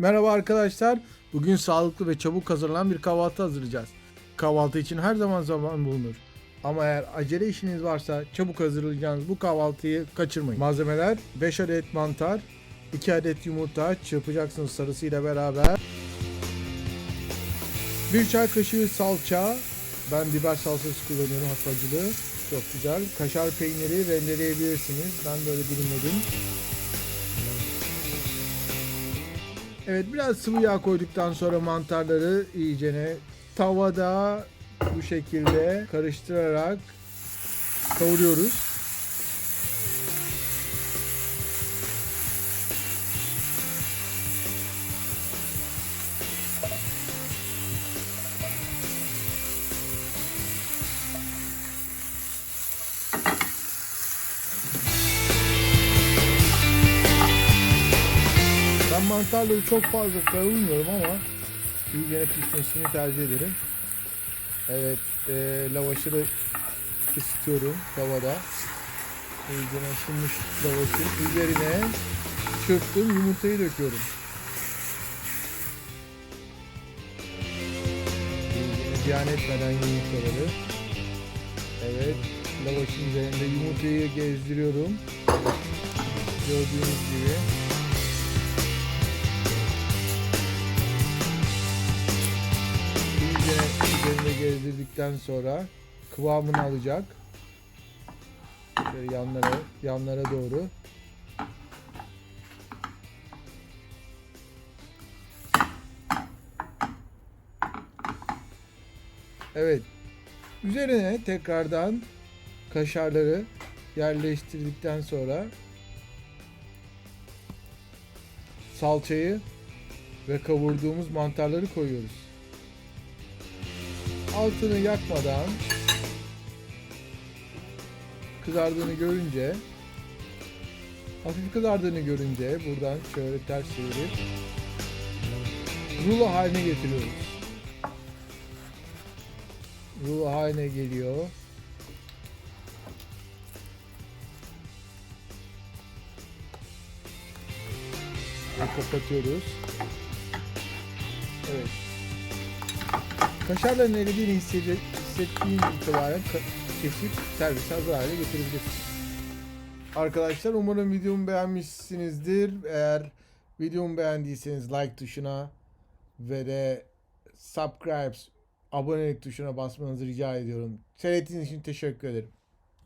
Merhaba arkadaşlar. Bugün sağlıklı ve çabuk hazırlanan bir kahvaltı hazırlayacağız. Kahvaltı için her zaman zaman bulunur. Ama eğer acele işiniz varsa çabuk hazırlayacağınız bu kahvaltıyı kaçırmayın. Malzemeler 5 adet mantar, 2 adet yumurta çırpacaksınız sarısıyla beraber. 1 çay kaşığı salça, ben biber salçası kullanıyorum hafif acılı. Çok güzel. Kaşar peyniri rendeleyebilirsiniz. Ben böyle dilimledim. Evet biraz sıvı yağ koyduktan sonra mantarları iyicene tavada bu şekilde karıştırarak kavuruyoruz. Mantarları çok fazla kavurmuyorum ama iyicene pişmesini tercih ederim. Evet, e, lavaşı da ısıtıyorum tavada. İyicene ısınmış lavaşın üzerine çırptım yumurtayı döküyorum. Ziyan etmeden yumurtaları. Evet, lavaşın üzerinde yumurtayı gezdiriyorum. Gördüğünüz gibi. Gezdirdikten sonra kıvamını alacak. Şöyle yanlara, yanlara doğru. Evet. Üzerine tekrardan kaşarları yerleştirdikten sonra salçayı ve kavurduğumuz mantarları koyuyoruz altını yakmadan kızardığını görünce hafif kızardığını görünce buradan şöyle ters çevirip rulo haline getiriyoruz. Rulo haline geliyor. Ve kapatıyoruz. Evet. Kaşarların eridiğini hissede- hissettiğin itibaren kesip servise hazır hale getirebilirsin. Arkadaşlar umarım videomu beğenmişsinizdir. Eğer videomu beğendiyseniz like tuşuna ve de subscribe abonelik tuşuna basmanızı rica ediyorum. Seyrettiğiniz için teşekkür ederim.